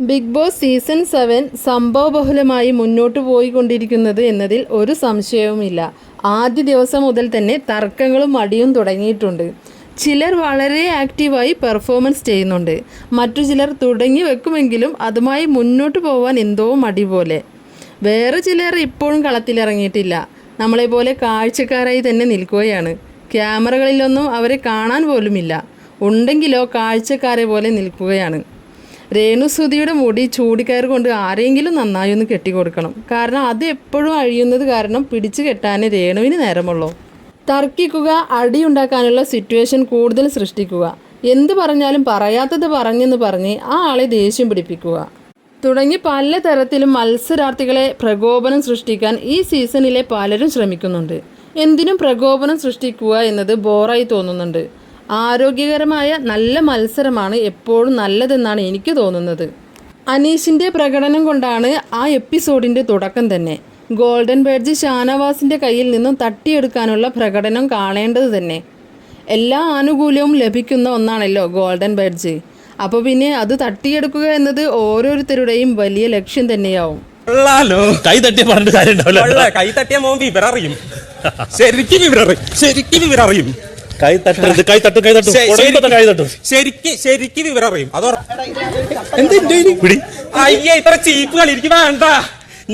Big Boss season seven സംഭവബഹുലമായി മുന്നോട്ട് പോയിക്കൊണ്ടിരിക്കുന്നത് എന്നതിൽ ഒരു സംശയവുമില്ല. ആദ്യ ദിവസം മുതൽ തന്നെ തർക്കങ്ങളും മടിയും തുടങ്ങിയിട്ടുണ്ട്. ചിലർ വളരെ ആക്റ്റീവായി പെർഫോമൻസ് ചെയ്യുന്നുണ്ട്. മറ്റു ചിലർ തുടങ്ങി വെക്കുമെങ്കിലും അതുമായി മുന്നോട്ട് പോവാൻ എന്തോ മടി പോലെ. വേറെ ചിലർ ഇപ്പോഴും കളത്തിലിറങ്ങിയിട്ടില്ല. നമ്മളെപ്പോലെ കാഴ്ചക്കാരായി തന്നെ നിൽക്കുകയാണ്. ക്യാമറകളിലൊന്നും അവരെ കാണാൻ പോലുമില്ല. ഉണ്ടെങ്കിലോ കാഴ്ചക്കാരെ പോലെ നിൽക്കുകയാണ്. രേണുസുതിയുടെ മുടി ചൂടിക്കയർ കൊണ്ട് ആരെങ്കിലും നന്നായി ഒന്ന് കെട്ടിക്കൊടുക്കണം. കാരണം അത് എപ്പോഴും അഴിയുന്നത് കാരണം പിടിച്ചു കെട്ടാൻ രേണുവിന് നേരമുള്ളൂ. തർക്കിക്കുക അടിയുണ്ടാക്കാനുള്ള സിറ്റുവേഷൻ കൂടുതൽ സൃഷ്ടിക്കുക. എന്ത് പറഞ്ഞാലും പറയാത്തത് പറഞ്ഞെന്ന് പറഞ്ഞ് ആ ആളെ ദേഷ്യം പിടിപ്പിക്കുക. തുടങ്ങി പല തരത്തിലും മത്സരാർത്ഥികളെ പ്രകോപനം സൃഷ്ടിക്കാൻ ഈ സീസണിലെ പലരും ശ്രമിക്കുന്നുണ്ട്. എന്തിനും പ്രകോപനം സൃഷ്ടിക്കുക എന്നത് ബോറായി തോന്നുന്നുണ്ട്. ആരോഗ്യകരമായ നല്ല മത്സരമാണ് എപ്പോഴും നല്ലതെന്നാണ് എനിക്ക് തോന്നുന്നത്. അനീഷിന്റെ പ്രകടനം കൊണ്ടാണ് ആ എപ്പിസോഡിന്റെ തുടക്കം തന്നെ. ഗോൾഡൻ ബേഡ്ജ് ഷാനവാസിന്റെ കയ്യിൽ നിന്നും തട്ടിയെടുക്കാനുള്ള പ്രകടനം കാണേണ്ടത് തന്നെ. എല്ലാ ആനുകൂല്യവും ലഭിക്കുന്ന ഒന്നാണല്ലോ ഗോൾഡൻ ബേഡ്ജ്. അപ്പോൾ പിന്നെ അത് തട്ടിയെടുക്കുക എന്നത് ഓരോരുത്തരുടെയും വലിയ ലക്ഷ്യം തന്നെയാവും. കൈ തട്ടിയ പറഞ്ഞിട്ട് കാര്യം ഉണ്ടാവില്ല കൈ തട്ടിയ മോൻ വിവരറിയും. ശരിക്കും വിവരറിയും ശരിക്കും വിവരറിയും. കൈ തട്ടരുത് കൈ തട്ടും കൈ തട്ടും. ഉടനെ കൈ തട്ടും. ശരിക്ക് ശരിക്ക് വിവരറിയും അതോ പിടി. അയ്യേ ഇത്ര ചീപ്പ് കളി എനിക്ക് വേണ്ട.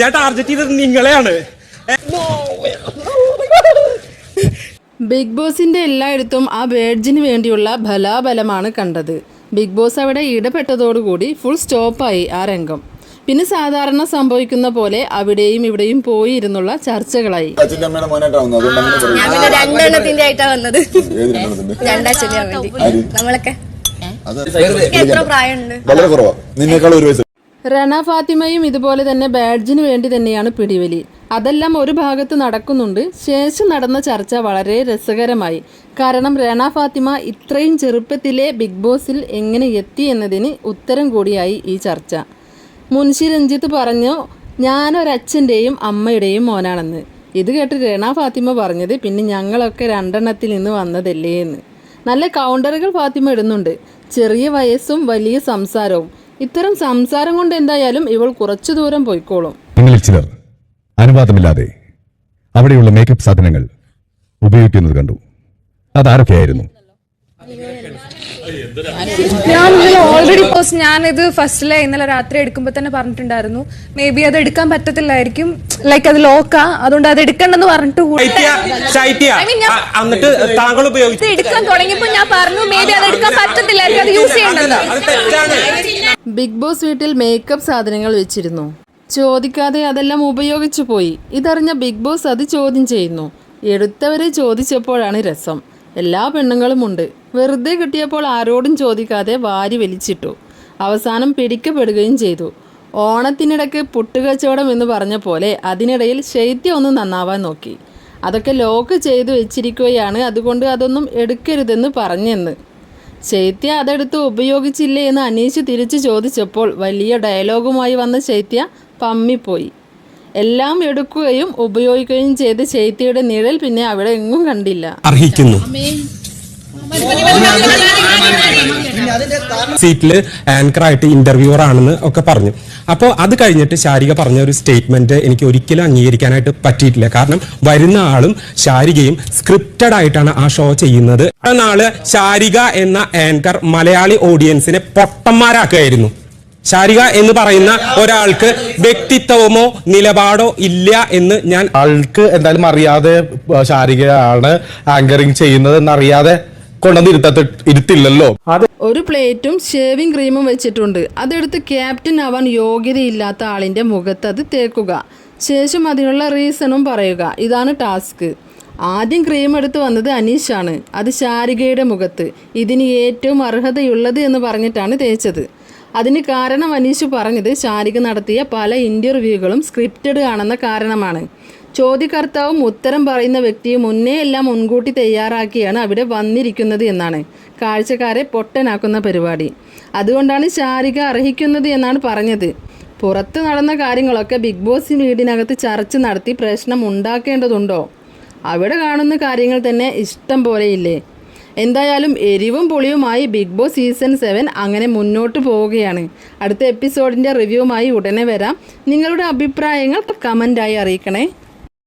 ഞാൻ ടാർഗറ്റ് ചെയ്തത് നിങ്ങളെയാണ്. ബിഗ് ബോസിന്റെ എല്ലായിടത്തും ആ ബേഡ്ജിന് വേണ്ടിയുള്ള ബലാബലമാണ് കണ്ടത്. ബിഗ് ബോസ് അവിടെ ഇടപെട്ടതോടുകൂടി ഫുൾ സ്റ്റോപ്പായി ആ രംഗം. പിന്നെ സാധാരണ സംഭവിക്കുന്ന പോലെ അവിടെയും ഇവിടെയും പോയി ഇരുന്നുള്ള ചർച്ചകളായി രണ്ടെണ്ണത്തിന്റെ ആയിട്ടാ വന്നത്. രണ്ടാഴ്ച നമ്മളൊക്കെ. അത് പ്രായമുണ്ട്? വളരെ കുറവാ. നിന്നേക്കാൾ ഒരു വയസ്സ്. റണ ഫാത്തിമയും ഇതുപോലെ തന്നെ ബാഡ്ജിന് വേണ്ടി തന്നെയാണ് പിടിവലി. അതെല്ലാം ഒരു ഭാഗത്ത് നടക്കുന്നുണ്ട്. ശേഷം നടന്ന ചർച്ച വളരെ രസകരമായി. കാരണം റണ ഫാത്തിമ ഇത്രയും ചെറുപ്പത്തിലെ ബിഗ് ബോസിൽ എങ്ങനെ എത്തി എന്നതിന് ഉത്തരം കൂടിയായി ഈ ചർച്ച. മുൻഷി രഞ്ജിത്ത് പറഞ്ഞു ഞാനൊരച്ഛന്റെയും അമ്മയുടെയും മോനാണെന്ന്. ഇത് കേട്ട് രണ ഫാത്തിമ പറഞ്ഞത് പിന്നെ ഞങ്ങളൊക്കെ രണ്ടെണ്ണത്തിൽ നിന്ന് വന്നതല്ലേ എന്ന്. നല്ല കൗണ്ടറുകൾ ഫാത്തിമ ഇടുന്നുണ്ട്. ചെറിയ വയസ്സും വലിയ സംസാരവും. ഇത്തരം സംസാരം കൊണ്ട് എന്തായാലും ഇവൾ കുറച്ചു ദൂരം പോയിക്കോളും. ചിലർ അനുവാദമില്ലാതെ അവിടെയുള്ള മേക്കപ്പ് സാധനങ്ങൾ ഉപയോഗിക്കുന്നത് കണ്ടു. അതാരൊക്കെയായിരുന്നു? ഞാൻ ഇന്നലെ ഓൾറെഡി പോസ്റ്റ് ഞാനിത് ഫസ്റ്റിലെ ഇന്നലെ രാത്രി എടുക്കുമ്പോൾ തന്നെ പറഞ്ഞിട്ടുണ്ടായിരുന്നു. മേ ബി അത് എടുക്കാൻ പറ്റത്തില്ലായിരിക്കും. ലൈക്ക് അത് ലോക്കാ അതുകൊണ്ട് അത് എടുക്കണ്ടെന്ന് പറഞ്ഞിട്ട് കൂടി ശൈത്യ ശൈത്യ. I mean, ഞാൻ- എന്നിട്ട് താങ്കൾ ഉപയോഗിച്ചു ഇത് എടുക്കാൻ തുടങ്ങിയപ്പോൾ ഞാൻ പറഞ്ഞു മേ ബി അത് എടുക്കാൻ പറ്റത്തില്ലായിരിക്കും. അത് യൂസ് അത് തെറ്റാണ്. ബിഗ് ബോസ് വീട്ടിൽ മേക്കപ്പ് സാധനങ്ങൾ വെച്ചിരുന്നു. ചോദിക്കാതെ അതെല്ലാം ഉപയോഗിച്ചു പോയി. ഇതറിഞ്ഞ ബിഗ് ബോസ് അത് ചോദ്യം ചെയ്യുന്നു. എടുത്തവരെ ചോദിച്ചപ്പോഴാണ് രസം. എല്ലാ പെണ്ണുങ്ങളും ഉണ്ട്. വെറുതെ കിട്ടിയപ്പോൾ ആരോടും ചോദിക്കാതെ വാരി വലിച്ചിട്ടു. അവസാനം പിടിക്കപ്പെടുകയും ചെയ്തു. ഓണത്തിനിടയ്ക്ക് പുട്ടുകച്ചവടം എന്ന് പറഞ്ഞ പോലെ അതിനിടയിൽ ശൈത്യം ഒന്ന് നന്നാവാൻ നോക്കി. അതൊക്കെ ലോക്ക് ചെയ്തു വെച്ചിരിക്കുകയാണ്. അതുകൊണ്ട് അതൊന്നും എടുക്കരുതെന്ന് പറഞ്ഞെന്ന്. ശൈത്യ അതെടുത്ത് ഉപയോഗിച്ചില്ലേ എന്ന് അനീഷ് തിരിച്ചു ചോദിച്ചപ്പോൾ വലിയ ഡയലോഗുമായി വന്ന ശൈത്യ പമ്മിപ്പോയി. എല്ലാം എടുക്കുകയും ഉപയോഗിക്കുകയും ചെയ്ത് ചേത്തിയുടെ നിഴൽ പിന്നെ അവിടെ എങ്ങും കണ്ടില്ല. അർഹിക്കുന്നു. സീറ്റിൽ ആങ്കറായിട്ട് ഇന്റർവ്യൂവർ ആണെന്ന് ഒക്കെ പറഞ്ഞു. അപ്പോൾ അത് കഴിഞ്ഞിട്ട് ശാരിക പറഞ്ഞ ഒരു സ്റ്റേറ്റ്മെന്റ് എനിക്ക് ഒരിക്കലും അംഗീകരിക്കാനായിട്ട് പറ്റിയിട്ടില്ല. കാരണം വരുന്ന ആളും ശാരികയും സ്ക്രിപ്റ്റഡ് ആയിട്ടാണ് ആ ഷോ ചെയ്യുന്നത്. നാൾ ശാരിക എന്ന ആങ്കർ മലയാളി ഓഡിയൻസിനെ പൊട്ടന്മാരാക്കുകയായിരുന്നു. ശാരിക എന്ന് പറയുന്ന ഒരാൾക്ക് വ്യക്തിത്വമോ നിലപാടോ ഇല്ല എന്ന് ഞാൻ ആൾക്ക് എന്തായാലും അറിയാതെ ശാരികയാണ് ആങ്കറിങ് ചെയ്യുന്നത് എന്നറിയാതെ കൊണ്ടുവന്ന് ഇരുത്തത്തി ഇരുത്തില്ലല്ലോ. ഒരു പ്ലേറ്റും ഷേവിംഗ് ക്രീമും വെച്ചിട്ടുണ്ട്. അതെടുത്ത് ക്യാപ്റ്റൻ ആവാൻ യോഗ്യതയില്ലാത്ത ആളിന്റെ മുഖത്ത് അത് തേക്കുക. ശേഷം അതിനുള്ള റീസണും പറയുക. ഇതാണ് ടാസ്ക് ആദ്യം ക്രീം എടുത്ത് വന്നത് അനീഷാണ്. അത് ശാരികയുടെ മുഖത്ത്. ഇതിന് ഏറ്റവും അർഹതയുള്ളത് എന്ന് പറഞ്ഞിട്ടാണ് തേച്ചത്. അതിന് കാരണം അനീഷ് പറഞ്ഞത് ശാരിക നടത്തിയ പല ഇന്റർവ്യൂകളും സ്ക്രിപ്റ്റഡ് ആണെന്ന കാരണമാണ്. ചോദ്യകർത്താവും ഉത്തരം പറയുന്ന വ്യക്തിയും മുന്നേ എല്ലാം മുൻകൂട്ടി തയ്യാറാക്കിയാണ് അവിടെ വന്നിരിക്കുന്നത് എന്നാണ് കാഴ്ചക്കാരെ പൊട്ടനാക്കുന്ന പരിപാടി. അതുകൊണ്ടാണ് ശാരിക അർഹിക്കുന്നത് എന്നാണ് പറഞ്ഞത്. പുറത്ത് നടന്ന കാര്യങ്ങളൊക്കെ ബിഗ് ബോസ് വീടിനകത്ത് ചർച്ച നടത്തി പ്രശ്നം ഉണ്ടാക്കേണ്ടതുണ്ടോ? അവിടെ കാണുന്ന കാര്യങ്ങൾ തന്നെ ഇഷ്ടം പോലെയില്ലേ എന്തായാലും എരിവും പുളിയുമായി ബിഗ് ബോസ് സീസൺ സെവൻ അങ്ങനെ മുന്നോട്ട് പോവുകയാണ്. അടുത്ത എപ്പിസോഡിന്റെ റിവ്യൂമായി ഉടനെ വരാം. നിങ്ങളുടെ അഭിപ്രായങ്ങൾ കമന്റായി അറിയിക്കണേ.